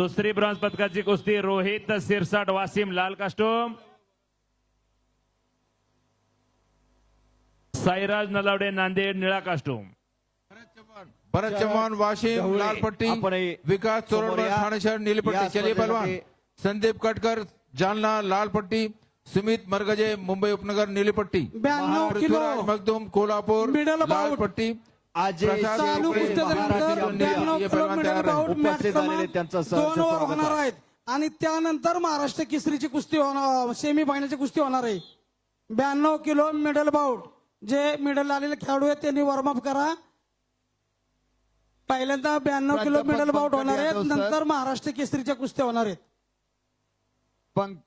दुसरी ब्रॉन्झ पदकाची कुस्ती रोहित सिरसाट वासिम लाल कास्टोम. साईराज नलावडे नांदेड निळा कास्टोम. भरत चव्हाण वाशिम लाल पट्टी विकास समोर चोरडकर या. ठाणे शहर नीली या पट्टी चलिए पहलवान. स्पर्धेसाठी संदीप कटकर जालना लाल पट्टी सुमित मरगजे मुंबई उपनगर नीली पट्टी ब्याण्णव किलो. पृथ्वीराज मखदूम कोल्हापूर मिडल चालू त्यांचं होणार आहे. आहेत. आणि त्यानंतर महाराष्ट्र केसरीची कुस्ती होणार सेमी फायनलची कुस्ती होणार आहे. ब्याण्णव किलो मिडल बाउट जे मिडल आलेले खेळाडू आहेत त्यांनी वॉर्मअप करा. पहिल्यांदा ब्याण्णव किलो मिडल बाउट होणार आहेत. नंतर महाराष्ट्र केसरीच्या कुस्त्या होणार आहेत. पंक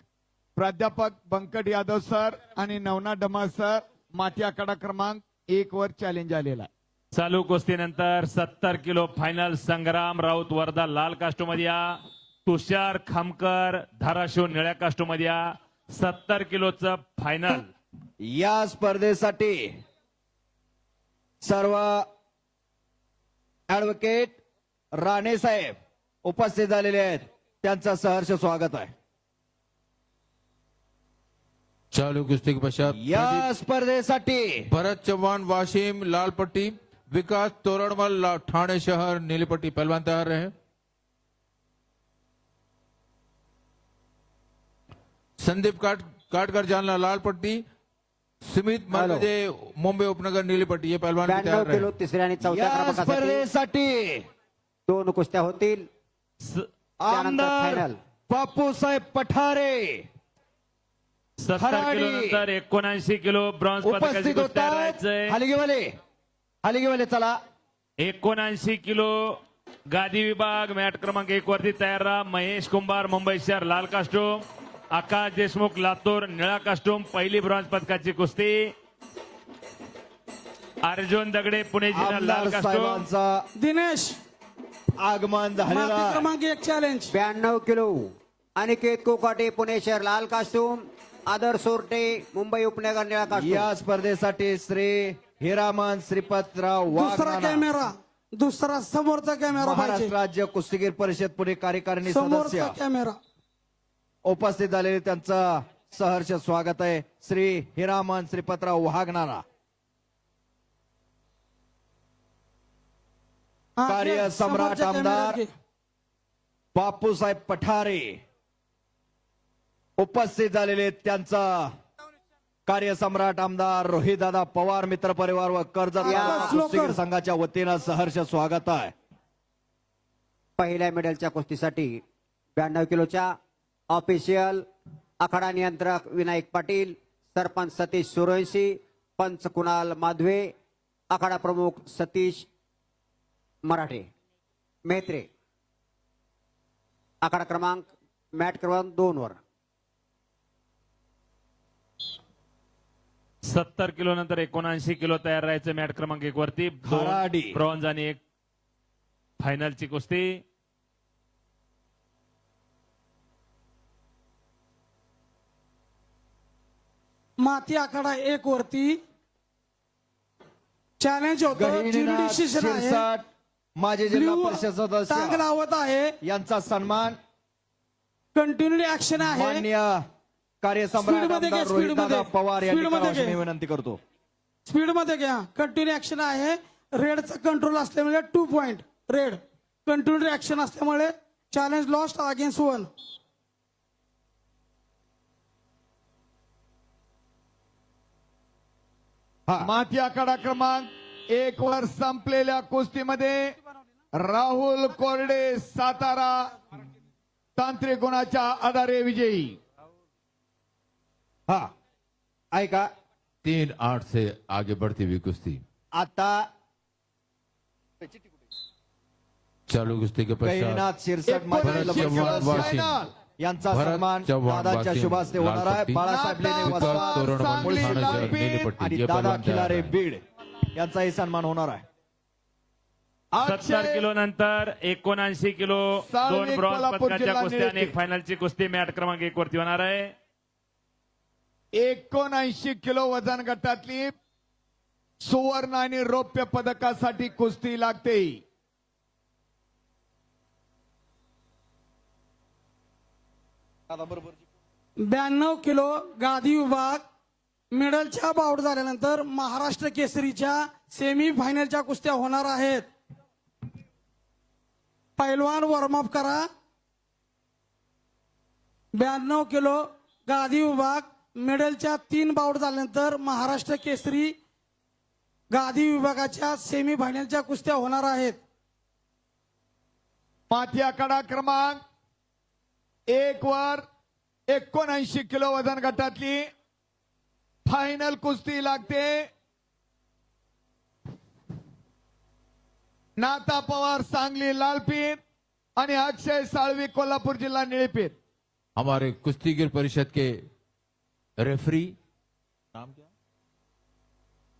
प्राध्यापक बंकट यादव सर आणि नवना डमा सर माती आकडा क्रमांक एक वर चॅलेंज आलेला आहे. चालू कुस्तीनंतर सत्तर किलो फायनल संग्राम राऊत वर्धा लाल कास्टोमध्ये या. तुषार खामकर धाराशिव निळ्या कास्टोमध्ये या. सत्तर किलोचं फायनल या स्पर्धेसाठी सर्व ऍडव्होकेट राणे साहेब उपस्थित झालेले आहेत. त्यांचं सहर्ष स्वागत आहे. चालू कुस्ती के पश्चात या स्पर्धेसाठी भरत चव्हाण वाशिम लाल पट्टी विकास तोरणमल ठाणे शहर नीली पट्टी पहलवान तैयार रहे। संदीप काट काटकर जालना लाल पट्टी सुमित मरगजे मुंबई उपनगर नीली पट्टी ये पहलवान तैयार किलो रहे। तिसऱ्या आणि चौथ्या या क्रमांकासाठी स्पर्धेसाठी दोन कुस्त्या होतील. स- त्यानंतर आमदार फायनल. बापूसाहेब पठारे सत्तर. किलो नंतर एकोणऐंशी किलो ब्रॉन्झ पदकाची उपस्थित कुस्ती होतात. राहायचंय. हलगीवाले. हलगीवाले चला. एकोणऐंशी किलो गादी विभाग मॅट क्रमांक एक वरती तयार राहा. महेश कुंभार मुंबई शहर लाल कास्टोम आकाश देशमुख लातूर निळा कास्टोम पहिली ब्रॉन्झ पदकाची कुस्ती. अर्जुन दगडे पुणे जिल्हा लाल कास्टोम साहेबांचा दिनेश. आगमन माती झालेला क्रमांक एक चॅलेंज ब्याण्णव किलो. अनिकेत कोकाटे पुणे शहर लाल कास्टूम आदर सोरटे मुंबई उपनगर निळा कास्टूम या स्पर्धेसाठी श्री हिरामन श्रीपतराव दुसरा कॅमेरा दुसरा समोरचा कॅमेरा महाराष्ट्र राज्य कुस्तीगीर परिषद पुणे कार्यकारिणी सदस्य समोरचा कॅमेरा उपस्थित झालेले त्यांचं सहर्ष स्वागत आहे श्री हिरामन श्रीपतराव वाघनारा हा, कार्य घे. सम्राट समोरच्या आमदार. कॅमेऱ्यात घे. बापूसाहेब पठारे उपस्थित झालेले त्यांचा कार्यसम्राट आमदार रोहितदादा पवार मित्र परिवार व कर्जत संघाच्या वतीनं सहर्ष स्वागत आहे. पहिल्या मेडलच्या कुस्तीसाठी ब्याण्णव किलोच्या ऑफिशियल आखाडा नियंत्रक विनायक पाटील सरपंच सतीश सुरवंशी पंच कुणाल माधवे आखाडा प्रमुख सतीश मराठे मेहत्रे आखाडा क्रमांक मॅट क्रमांक दोन वर. सत्तर किलो नंतर एकोणऐंशी किलो तयार राहायचं मॅट क्रमांक एक वरती. ब्रॉन्झ आणि एक फायनलची कुस्ती. माती आखाडा एक वरती. चॅलेंज होतं. जिल्हा Blue परिषद टांग सदस्य लावत आहे. यांचा सन्मान. कंटिन्युअली ऍक्शन आहे. पवार यांनी विनंती करतो. स्पीडमध्ये घ्या. कंटिन्यू ऍक्शन आहे. रेडचा कंट्रोल असल्यामुळे two point raid continue action असल्यामुळे चॅलेंज लॉस्ट अगेन्स्ट वन माती आकडा क्रमांक. एक वर संपलेल्या कुस्तीमध्ये राहुल कोरडे सातारा तांत्रिक गुणाच्या आधारे विजयी. हा. ऐका. तीन आठ से आगे बढ़ती हुई कुश्ती। आता चालू कुश्ती के पश्चात गहिनीनाथ शिरसाट यांचा सन्मान दादाच्या शुभास्ते होणार आहे. बाळासाहेब लेणे दादा खिलारे बीड. यांचाही सन्मान होणार आहे. सत्तर किलो नंतर एकोणऐंशी किलो दोन ब्रॉन्झ पदकाच्या कुस्त्या आणि. एक फायनलची कुस्ती मॅट क्रमांक एक वरती होणार आहे. एकोणऐंशी किलो वजन गटातली सुवर्ण आणि रौप्य पदकासाठी कुस्ती लागते. ब्याण्णव किलो गादी विभाग मिडलच्या बाउट झाल्यानंतर महाराष्ट्र केसरीच्या सेमी फायनलच्या कुस्त्या होणार आहेत. पैलवान वॉर्मअप करा. ब्याण्णव किलो गादी विभाग मिडलच्या तीन बाउट झाल्यानंतर महाराष्ट्र केसरी गादी विभागाच्या सेमी फायनलच्या कुस्त्या होणार आहेत. माथी आखाडा क्रमांक एक वर एकोणऐंशी किलो वजन गटातली फायनल कुस्ती लागते. नाता पवार सांगली लालपीठ आणि अक्षय साळवी कोल्हापूर जिल्हा निळीपीठ हमारे कुश्तीगीर परिषद के रेफरी नाम क्या?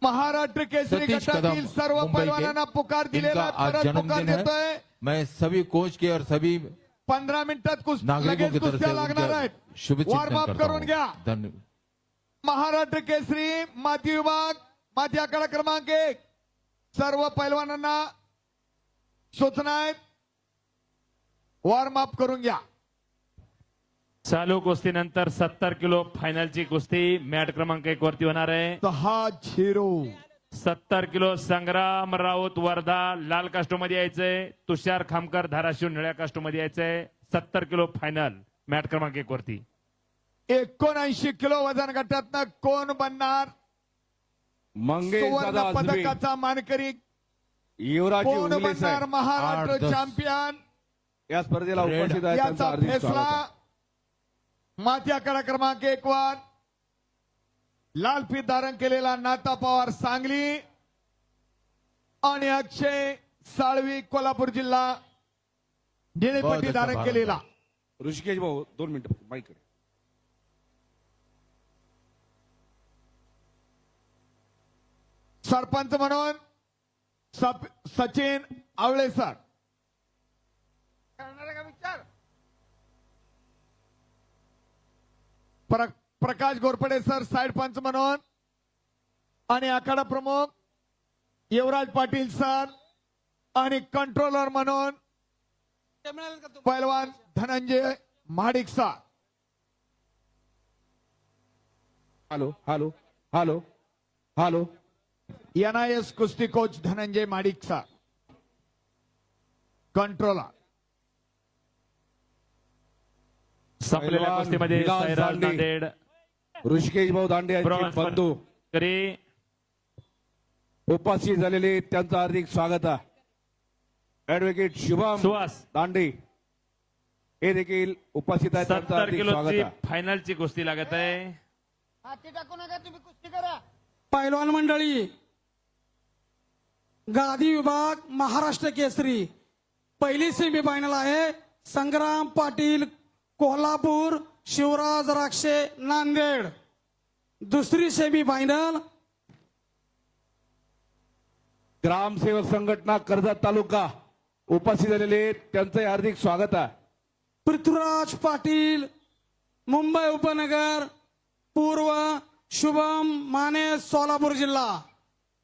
महाराष्ट्र केसरी गटातील सर्व के पुकार दिलेला आज पुकार है। देतोय। मैं सभी कोच के और सभी पंधरा मिनिटात नागरिकों की तरफ़ लागणार आहेत। करता करून घ्या। धन्यवाद। महाराष्ट्र केसरी माती विभाग माती आकडा क्रमांक एक. सर्व पैलवानांना सूचना आहेत. वॉर्म अप करून घ्या. चालू कुस्तीनंतर सत्तर किलो फायनलची कुस्ती मॅट क्रमांक एक वरती होणार आहे. दहा झिरो. सत्तर किलो संग्राम राऊत वर्धा लाल कास्टोमध्ये यायचंय तुषार खामकर धाराशिव निळ्या कास्टोमध्ये यायचंय सत्तर किलो फायनल मॅट क्रमांक एक वरती. एकोणऐंशी किलो वजन गटातनं कोण बनणार? मंगेश सुवर्ण दादा आजबे पदकाचा मानकरी. युवराजी कोण उगले बनणार साहेब. आठ, महाराष्ट्र दस. चॅम्पियन या स्पर्धेला रेड. उपस्थित आहेत त्यांचं याचा हार्दिक फैसला स्वागत आहे. माथी आकडा क्रमांक एक वर लाल फीत धारण केलेला नाता पवार सांगली आणि अक्षय साळवी कोल्हापूर जिल्हा निळेपट्टी धारण. केलेला ऋषिकेश भाऊ दोन मिनिटं माईक. सरपंच म्हणून सचिन आवळे सर प्र- प्रकाश गोरपडे सर. साइड पंच म्हणून. आणि आखाडा प्रमुख युवराज पाटील सर. आणि कंट्रोलर म्हणून पैलवान Dhananjay Mahadik sir. Hello hello hello hello. NIS कुस्ती coach Dhananjay Madik sir. Controller संपलेल्या कुस्तीमध्ये दांडे. नांदेड. ऋषिकेश भाऊ दांडे यांचे बंधू. करी. उपस्थित झालेले त्यांचं हार्दिक स्वागत आहे. ऍडव्होकेट शुभम सुहास. दांडे. हे देखील उपस्थित आहेत त्यांचं सत्तर हार्दिक स्वागत किलोची आहे फायनलची कुस्ती लागत आहे. पैलवान मंडळी गादी विभाग महाराष्ट्र केसरी. पहिली सेमी फायनल आहे. संग्राम पाटील कोल्हापूर शिवराज राक्षे नांदेड. दुसरी सेमी फायनल ग्रामसेवक संघटना कर्जत तालुका उपस्थित झालेले त्यांचं हार्दिक स्वागत आहे. पृथ्वीराज पाटील मुंबई उपनगर पूर्व शुभम माने सोलापूर जिल्हा.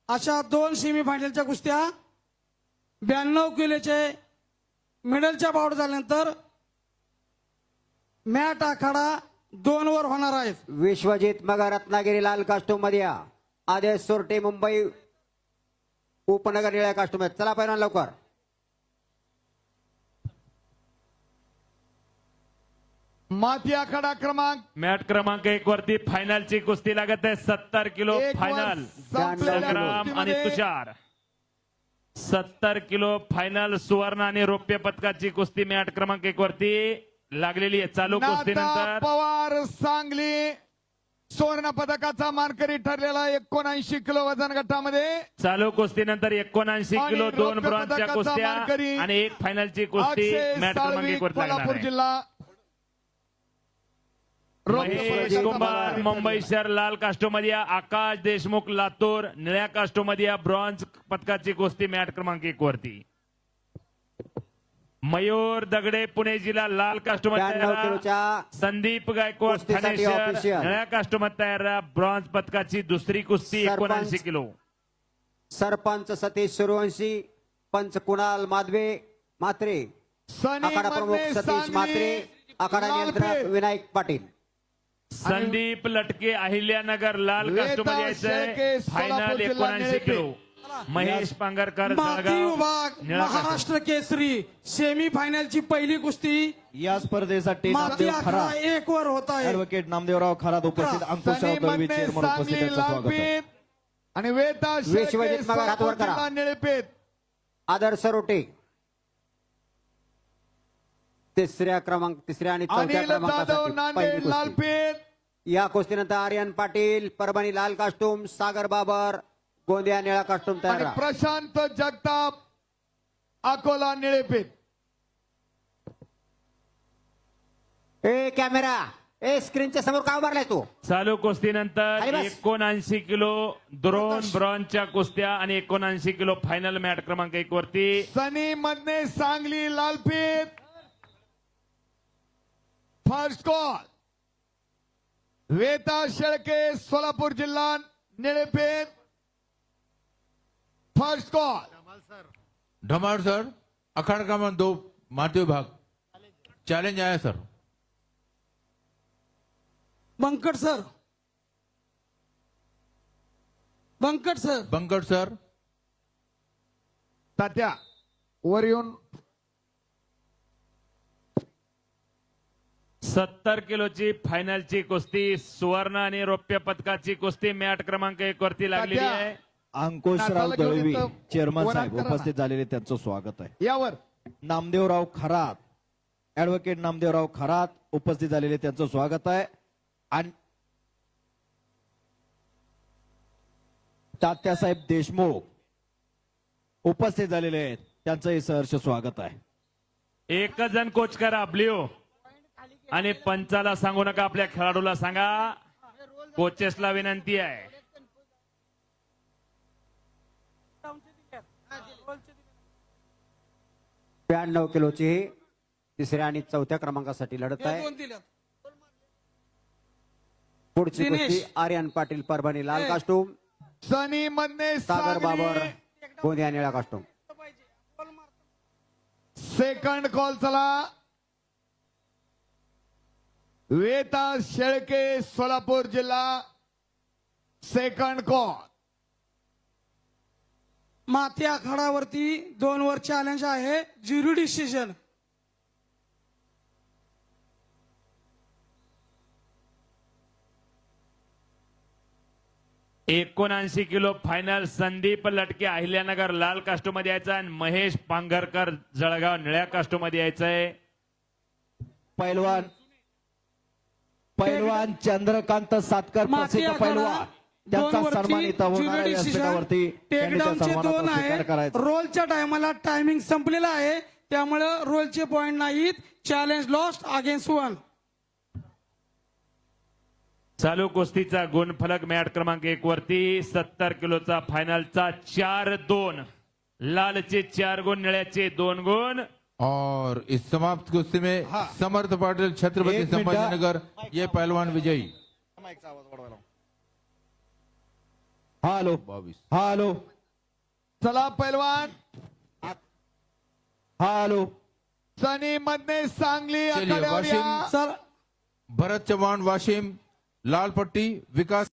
अशा दोन सेमी फायनलच्या कुस्त्या ब्याण्णव किलोचे मिडलच्या बाउट झाल्यानंतर मॅट आखाडा दोन वर होणार आहेत. विश्वजित मगर रत्नागिरी लाल कास्टूममध्ये या. आदेश सोरटे मुंबई उपनगर निळ्या कास्टूममध्ये. चला पहिला लवकर. माथी आखाडा क्रमांक. मॅट क्रमांक एक वरती फायनलची कुस्ती लागत आहे. सत्तर किलो एक वर फायनल संपलेल्या संग्राम आणि कुस्तीमध्ये तुषार. सत्तर किलो फायनल सुवर्ण आणि रौप्य पदकाची कुस्ती मॅट क्रमांक एक वरती लागलेली आहे चालू नाता कुस्तीनंतर पवार सांगली सुवर्ण पदकाचा मानकरी ठरलेला एकोणऐंशी किलो वजन गटामध्ये चालू कुस्तीनंतर एकोणऐंशी आणि किलो दोन रौप्य ब्रॉन्झच्या पदकाचा कुस्त्या मानकरी आणि एक फायनलची कुस्ती अक्षय मॅट क्रमांक एक लागणार कोल्हापूर आहे. जिल्हा रौप्य महेश पदकाचा कुंभार मानकरी मुंबई शहर लाल कास्टोमध्ये. आकाश देशमुख लातूर निळ्या कास्टोमध्ये. ब्रॉन्झ पदकाची कुस्ती मॅट क्रमांक एक वरती मयूर दगडे पुणे जिल्हा लाल ब्याण्णव तयार. संदीप गायकवाड ठाणे शहर. निळ्या कास्टोमध्ये तयार. ब्रॉन्झ पदकाची दुसरी कुस्ती. एकोणऐंशी किलो सरपंच सतीश सूर्यवंशी पंच कुणाल माधवे मात्रे आखाडा प्रमुख सतीश मात्रे आखाडा नियंत्रक. विनायक पाटील संदीप लटके अहिल्यानगर लाल शेळके, यायचंय फायनल एकोणऐंशी. किलो महेश पांगरकर माती विभाग. महाराष्ट्र केसरी सेमी फायनलची पहिली कुस्ती. या स्पर्धेसाठी माती नामदेव अकरा खरात एक वर होत आहे. ऍडव्होकेट नामदेवराव खरात उपस्थित. अंकुशराव सनी दळवी मधने चेअरमन उपस्थित सांगली त्यांचं स्वागत. आहे लालपेठ आणि वेता शेळके, हात वर करा. निळपेठ आदर्श रोटे तिसऱ्या क्रमांक तिसऱ्या आणि चौथ्या अनिल जाधव क्रमांकासाठी नांदेड पहिली कुस्ती. लालपेठ या कुस्तीनंतर आर्यन पाटील परभणी लाल कास्टूम सागर बाबर गोंदिया निळा कास्टूम तयार आणि राहा. प्रशांत जगताप अकोला निळेपेठ ए कॅमेरा ए स्क्रीनच्या समोर का उभारलाय तू? चालू कुस्तीनंतर खाली बस. एकोणऐंशी किलो दोन ब्रॉन्झच्या कुस्त्या आणि एकोणऐंशी किलो फायनल मॅट क्रमांक एक वरती. सनी मधने सांगली लालपेठ फर्स्ट कॉल वेता शेळके सोलापूर जिल्हा निळेपेठ फर्स्ट कॉल. धमार सर. अखाड़ा क्रमांक दो मातृ विभाग चैलेंज आया sir. Bankat sir. Bankat sir. Bankat sir. Tatya वर येऊन. सत्तर किलोची फायनलची कुस्ती सुवर्ण आणि रौप्य पदकाची कुस्ती मॅट क्रमांक एक वरती लागलेली. आहे. अंकुशराव दळवी. चेअरमन साहेब. उपस्थित झालेले त्यांचं स्वागत आहे. यावर. नामदेवराव खरात ऍडव्होकेट नामदेवराव खरात उपस्थित झालेले त्यांचं स्वागत आहे. आणि तात्यासाहेब देशमुख उपस्थित झालेले आहेत त्यांचंही सहर्ष स्वागत आहे. एकच जण कोच करा ब्ल्यू आणि पंचाला सांगू नका आपल्या खेळाडूला सांगा. कोचेसला विनंती आहे. ब्याण्णव किलोची ही तिसऱ्या आणि चौथ्या क्रमांकासाठी लढत हे आहे. पुढची. कुस्ती आर्यन पाटील परभणी लाल कास्टूम. सनी मधने सागर बाबर गोंदिया निळा कास्टूम. सेकंड कॉल चला. वेता शेळके सोलापूर जिल्हा. सेकंड कॉल माती आखाडावरती दोन वर चॅलेंज आहे. ज्युरी डिसिजन एकोणऐंशी किलो फायनल संदीप लटके अहिल्यानगर लाल कास्टोमध्ये यायचा आणि महेश पांघरकर जळगाव निळ्या कास्टोमध्ये यायचंय. पैलवान. पैलवान चंद्रकांत सातकर पैलवान. त्यांचा दोन सन्मान इथं होणार आहे व्यासपीठावरती टेकडाऊनचे दोन आहे रोलच्या टायमाला टायमिंग संपलेला आहे. त्यामुळे रोलचे पॉइंट नाहीत. चॅलेंज लॉस्ट अगेन्स्ट वन चालू कुस्तीचा गुणफलक मॅट क्रमांक एक वरती सत्तर किलोचा फायनलचा चार दोन. लालचे चार गुण निळ्याचे दोन गुण. और इस समाप्त कुश्ती में समर्थ पाटिल छत्रपति. संभाजीनगर ये पहलवान विजयी. हॅलो बावीस. हॅलो. चला पैलवान हॅलो. सनी मधने सांगली. वाशिम. सर. भरत चौहान वाशिम. लाल पट्टी विकास